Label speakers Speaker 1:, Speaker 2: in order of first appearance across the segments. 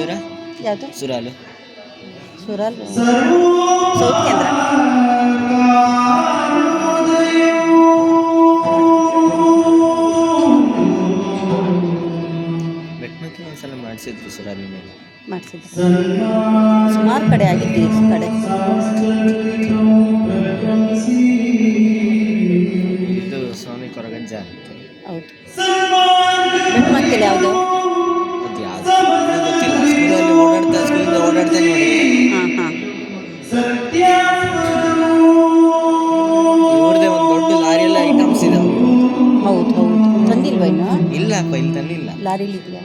Speaker 1: ಸುರ
Speaker 2: ಯಾವುದು?
Speaker 1: ಸುರಾಲು.
Speaker 2: ಸುರಾಲು. ಸೌತ್ ಕೇಂದ್ರ
Speaker 1: ಬೆಟ್ಮಕ್ಕೆ ಒಂದ್ಸಲ ಮಾಡಿಸಿದ್ರು ಸುರಾಲಿ ಮೇಲೆ.
Speaker 2: ಮಾಡಿಸಿದ್ರು. ಸುಮಾರು ಕಡೆ ಆಗಿತ್ತು ಈ ಕಡೆ.
Speaker 1: ಇದು ಸ್ವಾಮಿ ಕೊರಗಂಜ ಅಂತ.
Speaker 2: ಹೌದು. ಬೆಟ್ಟಮಕ್ಕಿಲಿ ಯಾವುದು? ಹೌದು ಹೌದು. ತಂದಿಲ್ವ ಇನ್ನು?
Speaker 1: ಇಲ್ಲಪ್ಪ ಇಲ್ಲಿ ತಂದಿಲ್ಲ.
Speaker 2: ಲಾರಿಲಿ ಇದೆಯಾ?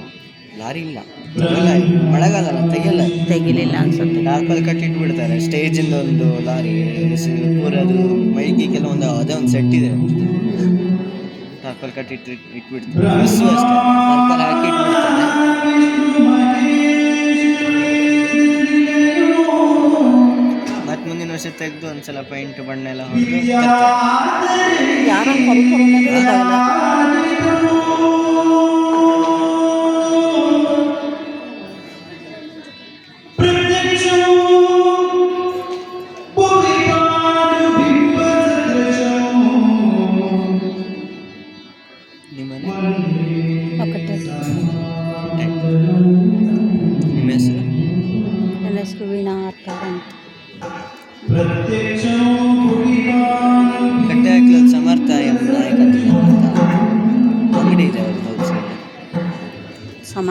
Speaker 1: ಲಾರಿ ಇಲ್ಲ. ತೆಗಿಯಲ್ಲ ಮಳೆಗಾಲ ತೆಗಿಯಲ್ಲ
Speaker 2: ತೆಗಿಲಿಲ್ಲ ಅನ್ಸುತ್ತೆ.
Speaker 1: ಟಾರ್ಪಲ್ ಸ್ಟೇಜ್ ಸ್ಟೇಜಿಂದ ಒಂದು ಲಾರಿ ಸ- ಪೂರದು ಮೈಕಿಗೆಲ್ಲ ಒಂದು ಅದೇ ಒಂದು ಸೆಟ್ ಇದೆ. ಟಾರ್ಪಲ್ ಕಟ್ಟಿಟ್ಟು ಇಟ್ಬಿಡ್ತಾರೆ. ಬಸ್ಸು ಅಷ್ಟೇ. ಟಾರ್ಪಲ್ ಹಾಕಿ ಇಟ್ಬಿಡ್ತಾರೆ. ವರ್ಷ ತೆಗೆದು ಒಂದ್ಸಲ ಪೈಂಟ್ ಬಣ್ಣ ಎಲ್ಲ ಹೊಡೆದು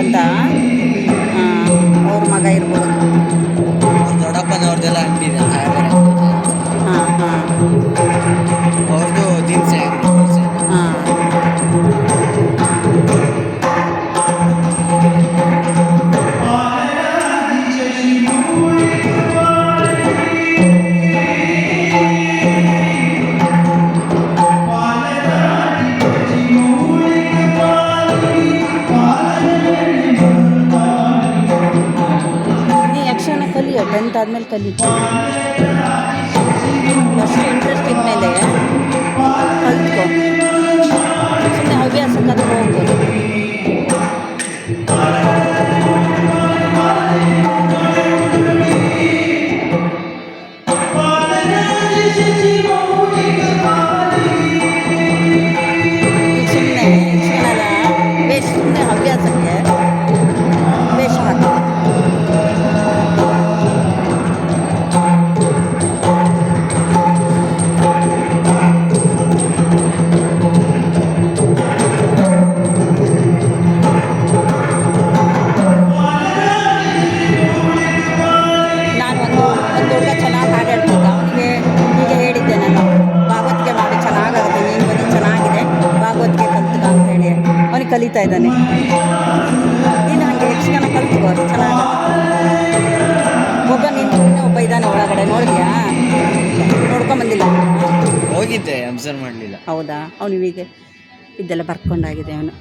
Speaker 2: ಅಂತ ಅವ್ರ ಮಗ ಇರ್ಬೋದು.
Speaker 1: ದೊಡ್ಡಪ್ಪನವ್ರದ್ದೆಲ್ಲ ಅಂಗಡಿ
Speaker 2: Sadma el califa. ಕಲಿತಾ ಇದ್ದಾನೆ. ನೀನು ಹಾಗೆ ಯಕ್ಷಗಾನ ಕಲ್ತ್ಕೋ ಚೆನ್ನಾಗಿ ಒಬ್ಬ ನಿಂತು ಒಬ್ಬ ಇದ್ದಾನೆ ಒಳಗಡೆ ನೋಡಿದ್ಯಾ ನೋಡ್ಕೊಂಬಂದಿಲ್ಲ
Speaker 1: ಹೋಗಿದ್ದೆ ಅಬ್ಸರ್ವ್ ಮಾಡಲಿಲ್ಲ.
Speaker 2: ಹೌದಾ? ಅವನು ಹೀಗೆ ಇದೆಲ್ಲ ಬರ್ಕೊಂಡಾಗಿದೆ ಅವನು.